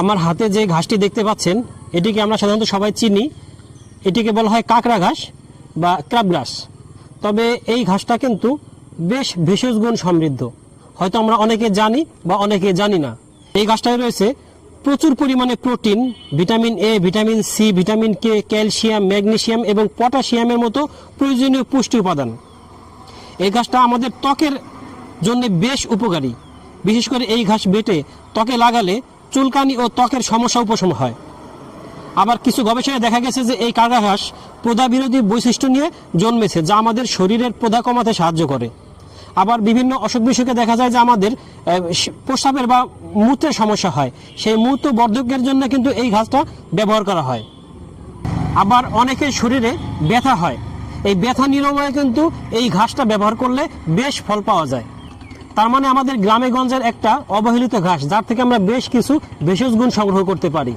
আমার হাতে যে ঘাসটি দেখতে পাচ্ছেন, এটিকে আমরা সাধারণত সবাই চিনি। এটিকে বলা হয় কাঁকড়া ঘাস বা ক্রাব ঘাস তবে এই ঘাসটা কিন্তু বেশ ভেষজ গুণ সমৃদ্ধ। হয়তো আমরা অনেকে জানি বা অনেকে জানি না। এই ঘাসটায় রয়েছে প্রচুর পরিমাণে protein, vitamin A vitamin C vitamin K calcium, magnesium এবং পটাশিয়ামের মতো প্রয়োজনীয় পুষ্টি উপাদান। এই ঘাসটা আমাদের ত্বকের জন্য বেশ উপকারী। বিশেষ করে এই ঘাস বেটে ত্বকে লাগালে চুলকানি ও ত্বকের সমস্যা উপশম হয়। আবার কিছু গবেষণায় দেখা গেছে যে এই কাঁকড়া ঘাস প্রদা বিরোধী বৈশিষ্ট্য নিয়ে জন্মেছে যা আমাদের শরীরের প্রদা কমাতে সাহায্য করে। আবার বিভিন্ন অসুখ বিসুখে দেখা যায় যে আমাদের প্রস্রাবের বা মূত্রের সমস্যা হয়। সেই মূত্র বর্ধকের জন্য কিন্তু এই ঘাসটা ব্যবহার করা হয়। আবার অনেকের শরীরে ব্যথা হয়। এই ব্যথা নিরাময়ে কিন্তু এই ঘাসটা ব্যবহার করলে বেশ ফল পাওয়া যায়। তার মানে আমাদের গ্রামে গঞ্জের একটা অবহেলিত ঘাস, যার থেকে আমরা বেশ কিছু ভেষজ গুণ সংগ্রহ করতে পারি।